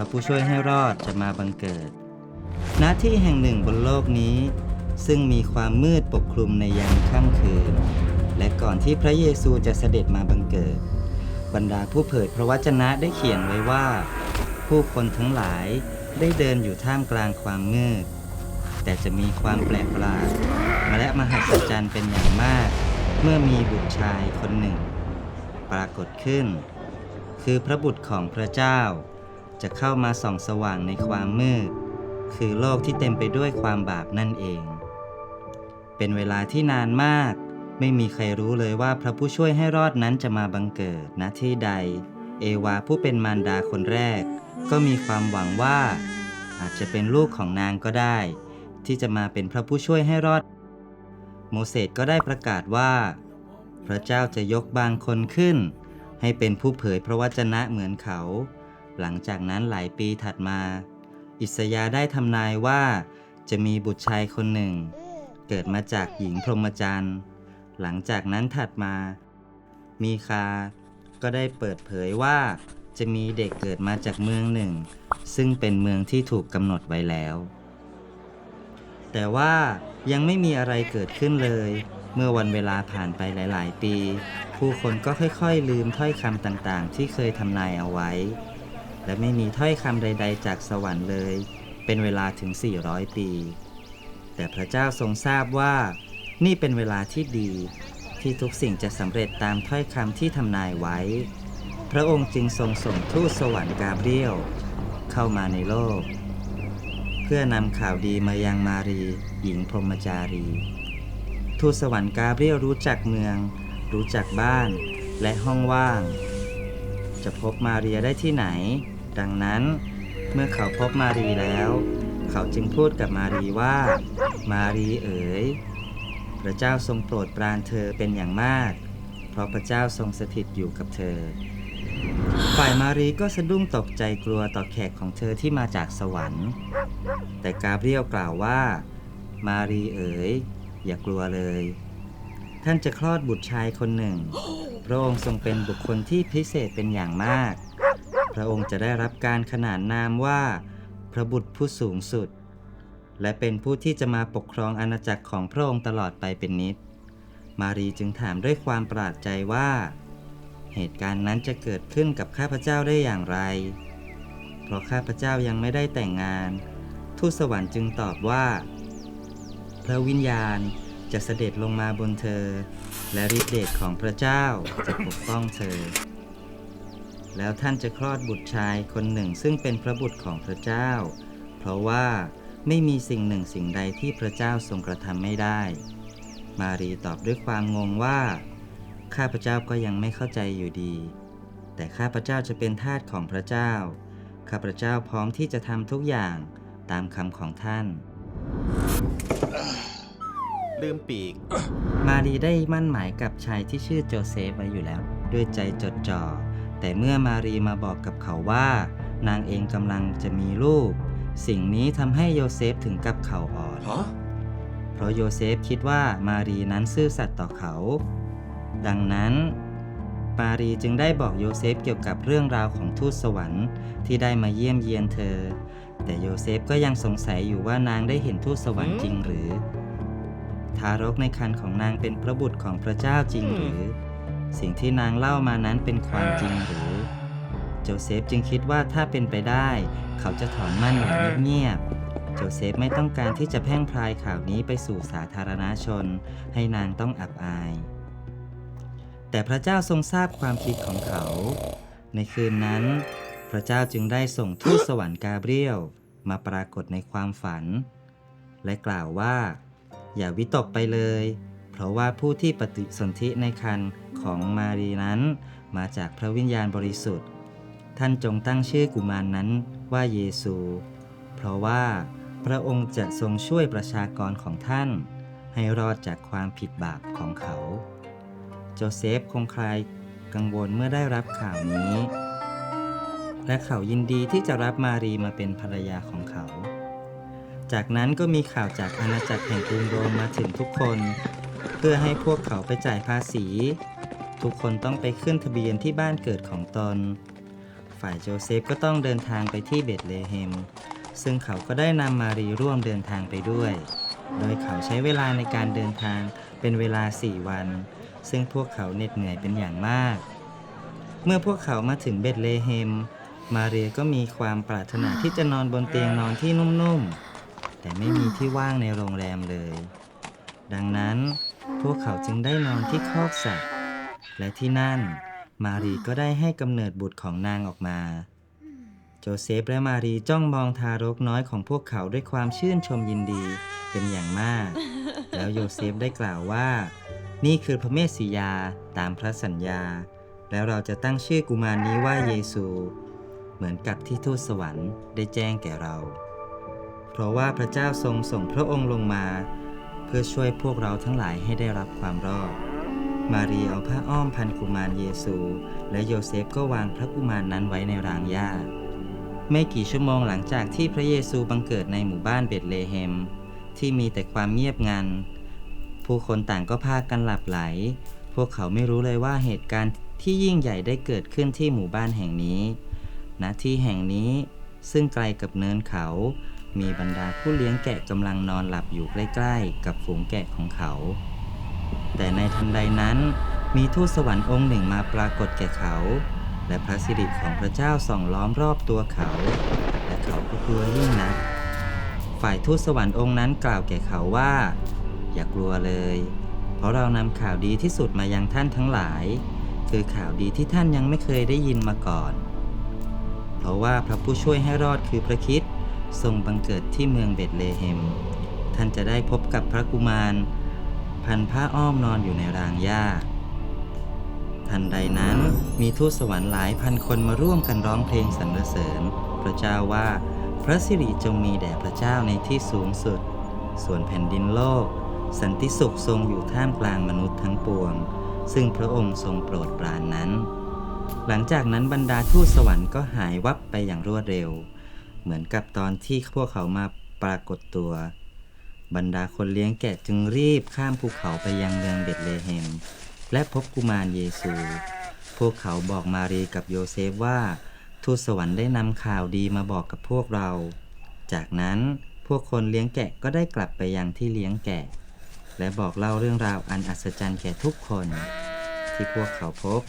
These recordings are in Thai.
พระผู้ช่วยให้รอดจะมาบังเกิด ณที่แห่งหนึ่งบนโลกนี้ ซึ่งมีความมืดปกคลุมในยามค่ำคืน และก่อนที่พระเยซูจะเสด็จมาบังเกิด บรรดาผู้เผยพระวจนะได้เขียนไว้ว่า ผู้คนทั้งหลายได้เดินอยู่ท่ามกลางความมืด แต่จะมีความแปลกประหลาดและมหัศจรรย์เป็นอย่างมาก เมื่อมีบุตรชายคนหนึ่ง ปรากฏขึ้น คือพระบุตรของพระเจ้า จะเข้ามาส่องสว่างในความมืด คือโลกที่เต็มไปด้วยความบาปนั่นเอง เป็นเวลาที่นานมาก ไม่มีใครรู้เลยว่าพระผู้ช่วยให้รอดนั้นจะมาบังเกิดณที่ใด เอวาผู้เป็นมารดาคนแรก ก็มีความหวังว่า อาจจะเป็นลูกของนางก็ได้ ที่จะมาเป็นพระผู้ช่วยให้รอด โมเสสก็ได้ประกาศว่า พระเจ้าจะยกบางคนขึ้น ให้เป็นผู้เผยพระวจนะเหมือนเขา หลังจากนั้นหลายปีถัดมา อิสยาได้ทำนายว่า จะมีบุตรชายคนหนึ่ง เกิดมาจากหญิงพรหมจรรย์ หลังจากนั้นถัดมา มีคา ก็ได้เปิดเผยว่า จะมีเด็กเกิดมาจากเมืองหนึ่ง ซึ่งเป็นเมืองที่ถูกกำหนดไว้แล้ว แต่ว่ายังไม่มีอะไรเกิดขึ้นเลย เมื่อวันเวลาผ่านไปหลาย ๆ ปี ผู้คนก็ค่อย ๆ ลืมถ้อยคำต่าง ๆ ที่เคยทำนายเอาไว้ และไม่มีถ้อยคำใด ๆ จากสวรรค์เลย เป็นเวลาถึง 400 ปี แต่พระเจ้าทรงทราบว่า นี่เป็นเวลาที่ดี ที่ทุกสิ่งจะสำเร็จตามถ้อยคำที่ทำนายไว้ พระองค์จึงทรงส่งทูตสวรรค์กาเบรียลเข้ามาในโลก เพื่อนำข่าวดีมายังมารี หญิงพรหมจารี ทูตสวรรค์กาเบรียลรู้จักเมือง รู้จักบ้าน และห้องว่าง จะพบมาเรียได้ที่ไหน ดังนั้น เมื่อเขาพบมารีแล้ว เขาจึงพูดกับมารีว่า มารีเอ๋ย พระเจ้าทรงโปรดปรานเธอเป็นอย่างมาก เพราะพระเจ้าทรงสถิตอยู่กับเธอ ฝ่ายมารีก็สะดุ้งตกใจกลัวต่อแขกของเธอที่มาจากสวรรค์ แต่กาเบรียลกล่าวว่า มารีเอ๋ย อย่ากลัวเลย ท่านจะคลอดบุตรชายคนหนึ่ง ระองค์ทรงเป็นบุคคลที่พิเศษเป็นอย่างมาก พระองค์จะได้รับการขนานนามว่า พระบุตรผู้สูงสุด และเป็นผู้ที่จะมาปกครองอาณาจักรของพระองค์ตลอดไปเป็นนิจ มารีจึงถามด้วยความประหลาดใจว่า เหตุการณ์นั้นจะเกิดขึ้นกับข้าพเจ้าได้อย่างไร เพราะข้าพเจ้ายังไม่ได้แต่งงาน ทูตสวรรค์จึงตอบว่า พระวิญญาณ จะเสด็จลงมาบนเธอ และฤทธิเดชของพระเจ้าจะปกป้องเธอ แล้วท่านจะคลอดบุตรชายคนหนึ่งซึ่งเป็นพระบุตรของพระเจ้า เพราะว่าไม่มีสิ่งหนึ่งสิ่งใดที่พระเจ้าทรงกระทำไม่ได้ มารีตอบด้วยความงงว่า ข้าพเจ้าก็ยังไม่เข้าใจอยู่ดี แต่ข้าพเจ้าจะเป็นทาสของพระเจ้า ข้าพเจ้าพร้อมที่จะทำทุกอย่างตามคำของท่าน ลืมปีก มารีได้มั่นหมายกับชายที่ชื่อโจเซฟไว้อยู่แล้ว ด้วยใจจดจ่อ แต่เมื่อมารีมาบอกกับเขาว่า นางเองกำลังจะมีลูก สิ่งนี้ทำให้โยเซฟถึงกับเข่าอ่อนฮะเพราะโยเซฟคิดว่ามารีนั้นซื่อสัตย์ต่อเขา ดังนั้นมารีจึงได้บอกโยเซฟเกี่ยวกับเรื่องราวของทูตสวรรค์ที่ได้มาเยี่ยมเยียนเธอ แต่โยเซฟก็ยังสงสัยอยู่ว่านางได้เห็นทูตสวรรค์จริงหรือ ทารกในครรภ์ของนางเป็นพระบุตรของพระเจ้าจริงหรือ สิ่งที่นางเล่ามานั้นเป็นความจริงหรือ โจเซฟจึงคิดว่าถ้าเป็นไปได้ เขาจะถอนมั่นอย่างเงียบๆโจเซฟไม่ต้องการที่จะแพร่งพรายข่าวนี้ไปสู่สาธารณชน ให้นางต้องอับอาย แต่พระเจ้าทรงทราบความคิดของเขา ในคืนนั้น พระเจ้าจึงได้ส่งทูตสวรรค์กาเบรียลมาปรากฏในความฝัน และกล่าวว่า อย่าวิตกไปเลย เพราะว่าผู้ที่ปฏิสนธิในคันของมารีนั้น มาจากพระวิญญาณบริสุทธิ์ ท่านจงตั้งชื่อกุมารนนั้นว่าเยซู เพราะว่าพระองค์จะทรงช่วยประชากรของท่าน ให้รอดจากความผิดบาปของเขา โจเซฟคงคลายกังวลเมื่อได้รับข่าวนี้ และเขายินดีที่จะรับมารีมาเป็นภรรยาของเขา จากนั้นก็มีข่าวจากอาณาจักรแห่งกรุงโรมมาถึงทุกคน เพื่อให้พวกเขาไปจ่ายภาษี ทุกคนต้องไปขึ้นทะเบียนที่บ้านเกิดของตน ฝ่ายโจเซฟก็ต้องเดินทางไปที่เบธเลเฮม ซึ่งเขาก็ได้นำมารีร่วมเดินทางไปด้วย โดยเขาใช้เวลาในการเดินทางเป็นเวลาสี่วัน ซึ่งพวกเขาเหน็ดเหนื่อยเป็นอย่างมาก เมื่อพวกเขามาถึงเบธเลเฮม มาเรียก็มีความปรารถนาที่จะนอนบนเตียงนอนที่นุ่มๆ แต่ไม่มีที่ว่างในโรงแรมเลย ดังนั้นพวกเขาจึงได้นอนที่คอกสัตว์ และที่นั่น มารีก็ได้ให้กำเนิดบุตรของนางออกมา โจเซฟและมารีจ้องมองทารกน้อยของพวกเขาด้วยความชื่นชมยินดีเป็นอย่างมาก แล้วโยเซฟได้กล่าวว่า นี่คือพระเมสสิยาตามพระสัญญา แล้วเราจะตั้งชื่อกุมารนี้ว่าเยซู เหมือนกับที่ทูตสวรรค์ได้แจ้งแก่เรา ราะว่าพระเจ้าทรงส่งพระองค์ลงมา เพื่อช่วยพวกเราทั้งหลายให้ได้รับความรอด มารีเอาผ้าอ้อมพันกุมารเยซู และโยเซฟก็วางพระกุมารนั้นไว้ในรางหญ้า ไม่กี่ชั่วโมงหลังจากที่พระเยซูบังเกิดในหมู่บ้านเบธเลเฮม ที่มีแต่ความเงียบงัน ผู้คนต่างก็พากันหลับไหล พวกเขาไม่รู้เลยว่าเหตุการณ์ที่ยิ่งใหญ่ได้เกิดขึ้นที่หมู่บ้านแห่งนี้ณที่แห่งนี้ซึ่งไกลกับเนินเขา มีบรรดาผู้เลี้ยงแกะกำลังนอนหลับอยู่ใกล้ๆ กับฝูงแกะของเขา แต่ในทันใดนั้นมีทูตสวรรค์องค์หนึ่งมาปรากฏแก่เขา และพระสิริของพระเจ้าส่องล้อมรอบตัวเขา และเขาก็กลัวยิ่งนัก ฝ่ายทูตสวรรค์องค์นั้นกล่าวแก่เขาว่า อย่ากลัวเลย เพราะเรานำข่าวดีที่สุดมายังท่านทั้งหลาย คือข่าวดีที่ท่านยังไม่เคยได้ยินมาก่อน เพราะว่าพระผู้ช่วยให้รอดคือพระคิด ทรงบังเกิดที่เมืองเบธเลเฮม ท่านจะได้พบกับพระกุมาร พันผ้าอ้อมนอนอยู่ในรางหญ้า ทันใดนั้นมีทูตสวรรค์หลายพันคนมาร่วมกันร้องเพลงสรรเสริญ พระเจ้าว่าพระสิริจงมีแด่พระเจ้าในที่สูงสุด ส่วนแผ่นดินโลก สันติสุขทรงอยู่ท่ามกลางมนุษย์ทั้งปวง ซึ่งพระองค์ทรงโปรดปรานนั้น หลังจากนั้นบรรดาทูตสวรรค์ก็หายวับไปอย่างรวดเร็ว เหมือนกับตอนที่พวกเขามาปรากฏตัว บรรดาคนเลี้ยงแกะจึงรีบข้ามภูเขาไปยังเมืองเบธเลเฮม และพบกุมารเยซู พวกเขาบอกมารีกับโยเซฟว่า ทูตสวรรค์ได้นำข่าวดีมาบอกกับพวกเรา จากนั้นพวกคนเลี้ยงแกะก็ได้กลับไปยังที่เลี้ยงแกะ และบอกเล่าเรื่องราวอันอัศจรรย์แก่ทุกคน ที่พวกเขาพบ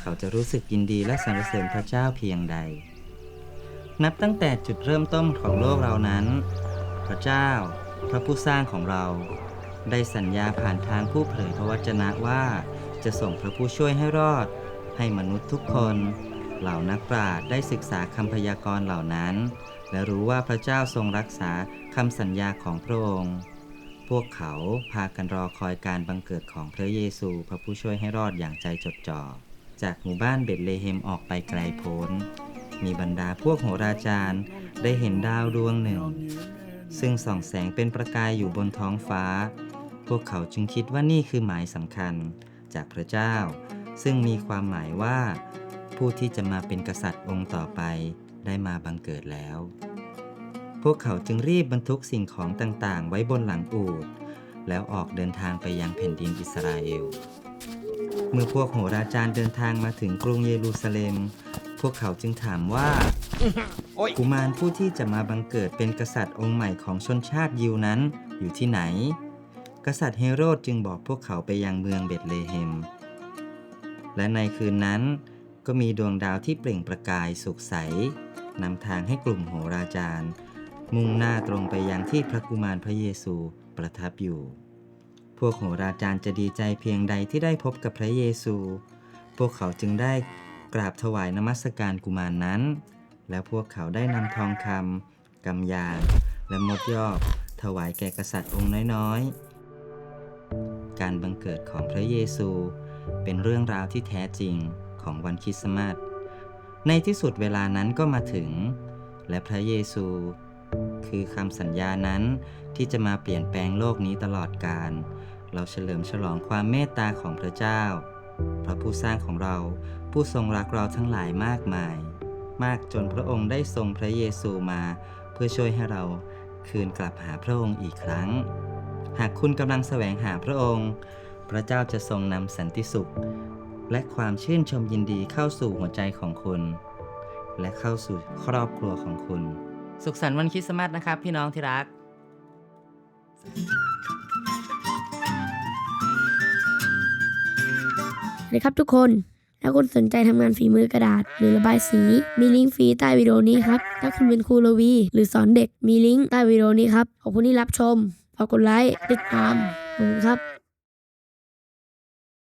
เขาจะรู้สึกยินดีและสรรเสริญพระเจ้าเพียงใด นับตั้งแต่จุดเริ่มต้นของโลกเรานั้น พระเจ้า พระผู้สร้างของเรา ได้สัญญาผ่านทางผู้เผยพระวจนะว่า จะส่งพระผู้ช่วยให้รอด ให้มนุษย์ทุกคน เหล่านักปราชญ์ได้ศึกษาคำพยากรณ์เหล่านั้น และรู้ว่าพระเจ้าทรงรักษาคำสัญญาของพระองค์พวกเขาพากันรอคอยการบังเกิดของพระเยซู พระผู้ช่วยให้รอดอย่างใจจดจ่อ จากหมู่บ้านเบธเลเฮมออกไปไกลโพ้น มีบรรดาพวกโหราจารย์ได้เห็นดาวดวงหนึ่ง ซึ่งส่องแสงเป็นประกายอยู่บนท้องฟ้า พวกเขาจึงคิดว่านี่คือหมายสำคัญจากพระเจ้า ซึ่งมีความหมายว่า ผู้ที่จะมาเป็นกษัตริย์องค์ต่อไปได้มาบังเกิดแล้ว พวกเขาจึงรีบบรรทุกสิ่งของต่างๆ ไว้บนหลังอูฐแล้วออกเดินทางไปยังแผ่นดินอิสราเอล เมื่อพวกโหราจารย์เดินทางมาถึงกรุงเยรูซาเล็ม วกเขาจึงถามว่ากุมารผู้ที่จะมาบังเกิดเป็นกษัตริย์องค์ใหม่ของชนชาติยิวนั้นอยู่ที่ไหน กษัตริย์เฮโรดจึงบอกพวกเขาไปยังเมืองเบธเลเฮม และในคืนนั้นก็มีดวงดาวที่เปล่งประกายสุกใสนำทางให้กลุ่มโหราจารย์ มุ่งหน้าตรงไปยังที่พระกุมารพระเยซูประทับอยู่ พวกโหราจารย์จะดีใจเพียงใดที่ได้พบกับพระเยซู พวกเขาจึงได้ กราบถวายนมัสการกุมารนั้น แล้วพวกเขาได้นำทองคำกำยานและมดยอกถวายแก่กษัตริย์องค์น้อยๆ การบังเกิดของพระเยซู เป็นเรื่องราวที่แท้จริงของวันคริสต์มาสในที่สุดเวลานั้นก็มาถึง และพระเยซู คือคำสัญญานั้นที่จะมาเปลี่ยนแปลงโลกนี้ตลอดกาลเราเฉลิมฉลองความเมตตาของพระเจ้า พระผู้สร้างของเรา ผู้ทรงรักเราทั้งหลายมากมาย มากจนพระองค์ได้ทรงพระเยซูมาเพื่อช่วยให้เราคืนกลับหาพระองค์อีกครั้ง หากคุณกำลังแสวงหาพระองค์ พระเจ้าจะทรงนำสันติสุข และความชื่นชมยินดีเข้าสู่หัวใจของคุณ และเข้าสู่ครอบครัวของคุณ สุขสันต์วันคริสต์มาสนะครับ พี่น้องที่รัก สวัสดีครับทุกคน ถ้าคุณสนใจทำงานฝีมือกระดาษ หรือระบายสี มีลิงก์ฟรีใต้วิดีโอนี้ครับ ถ้าคุณเป็นครูโลวี หรือสอนเด็ก มีลิงก์ใต้วิดีโอนี้ครับ ขอบคุณที่รับชม ฝากกดไลค์ ติดตามผมครับ